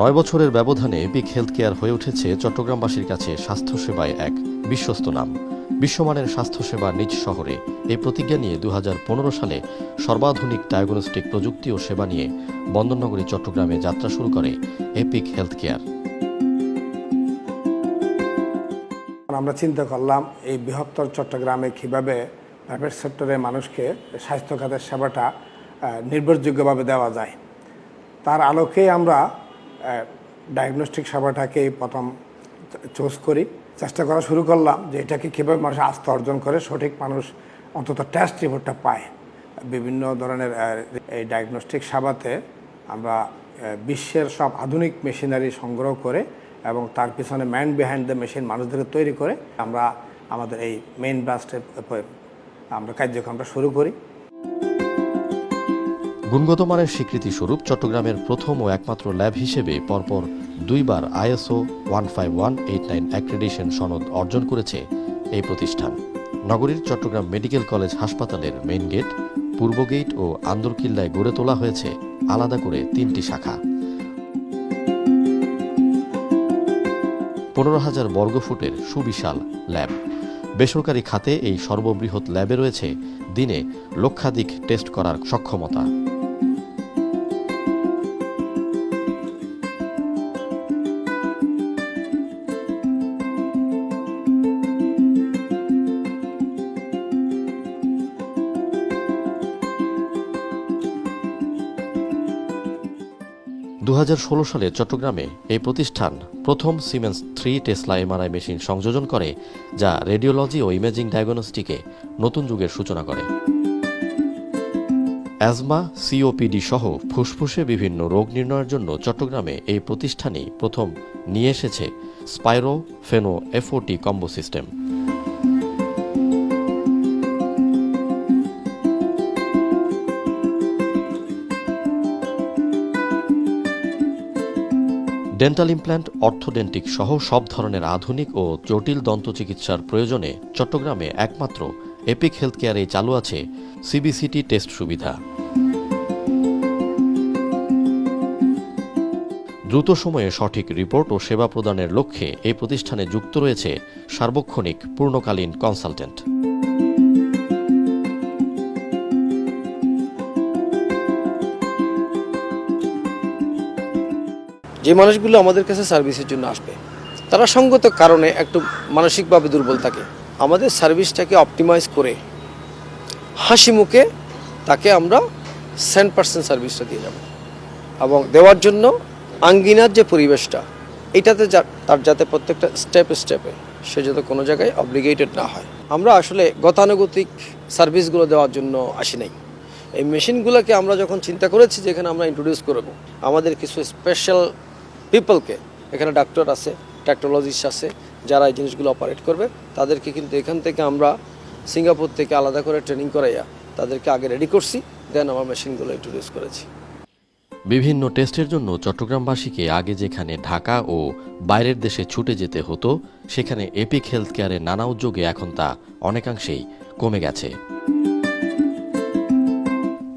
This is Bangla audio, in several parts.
নয় বছরের ব্যবধানে এপিক হেলথ কেয়ার হয়ে উঠেছে চট্টগ্রামবাসীর কাছে স্বাস্থ্যসেবায় এক বিশ্বস্ত নাম। বিশ্বমানের স্বাস্থ্যসেবা নিজ শহরে। এই প্রতিজ্ঞা নিয়ে দুহাজার পনেরো সালে সর্বাধুনিক ডায়াগনস্টিক প্রযুক্তি ও সেবা নিয়ে বন্দরনগরী চট্টগ্রামে যাত্রা শুরু করে এপিক হেলথ কেয়ার আমরা চিন্তা করলাম, এই বৃহত্তর চট্টগ্রামে কীভাবে প্রাইভেট সেক্টরে মানুষকে স্বাস্থ্য খাতের সেবাটা নির্ভরযোগ্যভাবে দেওয়া যায়। তার আলোকেই আমরা ডায়াগনস্টিক সেবাটাকে প্রথম চুজ করি। চেষ্টা করা শুরু করলাম যে এটাকে কীভাবে মানুষ আস্থা অর্জন করে, সঠিক মানুষ অন্তত টেস্ট রিপোর্টটা পায়। বিভিন্ন ধরনের এই ডায়াগনস্টিক সেবাতে আমরা বিশ্বের সব আধুনিক মেশিনারি সংগ্রহ করে এবং তার পিছনে ম্যান বিহাইন্ড দ্য মেশিন মানুষদেরকে তৈরি করে আমরা আমাদের এই মেইন ব্রাঞ্চে আমরা কার্যক্রমটা শুরু করি। গুণগত মানের স্বীকৃতি স্বরূপ চট্টগ্রামের প্রথম ও একমাত্র ল্যাব হিসেবে পরপর দুইবার ISO one five one eight nine accreditation সনদ অর্জন করেছে এই প্রতিষ্ঠান। নগরীর চট্টগ্রাম মেডিকেল কলেজ হাসপাতালের মেইন গেট, পূর্ব গেট ও আন্দরকিল্লায় গড়ে তোলা হয়েছে আলাদা করে তিনটি শাখা। পনেরো হাজার বর্গফুটের সুবিশাল ল্যাব। বেসরকারি খাতে এই সর্ববৃহৎ ল্যাবে রয়েছে দিনে লক্ষাধিক টেস্ট করার সক্ষমতা। দু হাজার ষোলো সালে চট্টগ্রামে এই প্রতিষ্ঠান প্রথম Siemens three tesla MRI machine সংযোজন করে, যা রেডিওলজি ও ইমেজিং ডায়াগনস্টিকে নতুন যুগের সূচনা করে। অ্যাজমা সিওপিডি সহ ফুসফুসে বিভিন্ন রোগ নির্ণয়ের জন্য চট্টগ্রামে এই প্রতিষ্ঠানই প্রথম নিয়ে এসেছে spiro feno FOT combo system. Dental implant orthodontic সহ সব ধরনের আধুনিক ও জটিল দন্ত চিকিৎসার প্রয়োজনে চট্টগ্রামে একমাত্র এপিক হেলথ কেয়ারে চালু আছে সিবিসিটি টেস্ট সুবিধা। দ্রুত সময়ে সঠিক রিপোর্ট ও সেবা প্রদানের লক্ষ্যে এই প্রতিষ্ঠানে যুক্ত রয়েছে সার্বক্ষণিক পূর্ণকালীন কনসালটেন্ট। যে মানুষগুলো আমাদের কাছে সার্ভিসের জন্য আসবে, তারা সঙ্গত কারণে একটু মানসিকভাবে দুর্বল থাকে। আমাদের সার্ভিসটাকে অপটিমাইজ করে হাসি মুখে তাকে আমরা সেন্ট পার্সেন্ট সার্ভিসটা দিয়ে যাব। এবং দেওয়ার জন্য আঙ্গিনার যে পরিবেশটা, এটাতে যা- তার যাতে প্রত্যেকটা স্টেপ স্টেপে সে যাতে কোনো জায়গায় অব্লিগেটেড না হয়। আমরা আসলে গতানুগতিক সার্ভিসগুলো দেওয়ার জন্য আসি নাই। এই মেশিনগুলোকে আমরা যখন চিন্তা করেছি যেখানে আমরা ইন্ট্রোডিউস করব আমাদের কিছু স্পেশাল পিপলকে এখানে ডাক্তার আছে টেকনোলজিস্ট আছে, যারা এই জিনিসগুলো অপারেট করবে, তাদেরকে কিন্তু এখান থেকে আমরা সিঙ্গাপুর থেকে আলাদা করে ট্রেনিং করাইয়া তাদেরকে আগে রেডি করছি দেন আমার মেশিনগুলো ইন্ট্রোডিউস করেছি। বিভিন্ন টেস্টের জন্য চট্টগ্রামবাসীকে আগে যেখানে ঢাকা ও বাইরের দেশে ছুটে যেতে হতো, সেখানে এপিক হেলথ কেয়ারের নানা উদ্যোগে এখন তা অনেকাংশেই কমে গেছে।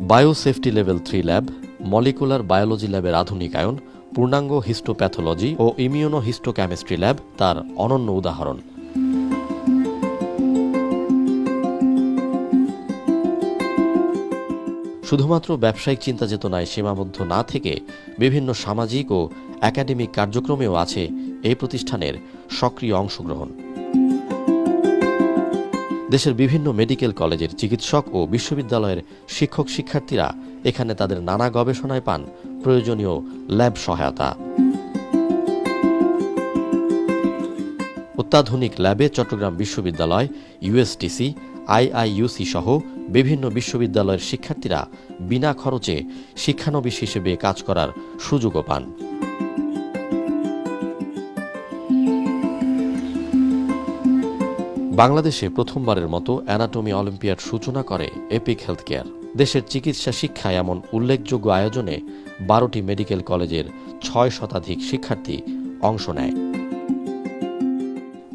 Biosafety level three lab molecular biology ল্যাবের আধুনিকায়ন পূর্ণাঙ্গ হিস্টোপ্যাথোলজি ও ইমিউনো হিস্টোকেমিস্ট্রি ল্যাব তার অনন্য উদাহরণ। শুধুমাত্র ব্যবসায়িক চিন্তা চেতনায় সীমাবদ্ধ না থেকে বিভিন্ন সামাজিক ও একাডেমিক কার্যক্রমেও আছে এই প্রতিষ্ঠানের সক্রিয় অংশগ্রহণ। দেশের বিভিন্ন মেডিকেল কলেজের চিকিৎসক ও বিশ্ববিদ্যালয়ের শিক্ষক শিক্ষার্থীরা এখানে তাদের নানা গবেষণায় পান প্রয়োজনীয় ল্যাব সহায়তা। অত্যাধুনিক ল্যাবে চট্টগ্রাম বিশ্ববিদ্যালয় ইউএসটিসি আইআইইউসি সহ বিভিন্ন বিশ্ববিদ্যালয়ের শিক্ষার্থীরা বিনা খরচে শিক্ষানবিশ হিসেবে কাজ করার সুযোগও পান। বাংলাদেশে প্রথমবারের মতো অ্যানাটমি অলিম্পিয়াড সূচনা করে এপিক হেলথ কেয়ার দেশের চিকিৎসা শিক্ষায় এমন উল্লেখযোগ্য আয়োজনে বারোটি মেডিকেল কলেজের ছয় শতাধিক শিক্ষার্থী অংশ নেয়।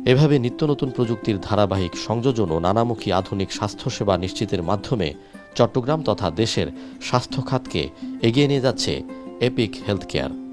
এভাবে নিত্য নতুন প্রযুক্তির ধারাবাহিক সংযোজন ও নানামুখী আধুনিক স্বাস্থ্যসেবা নিশ্চিতের মাধ্যমে চট্টগ্রাম তথা দেশের স্বাস্থ্য খাতকে এগিয়ে নিয়ে যাচ্ছে এপিক হেলথ কেয়ার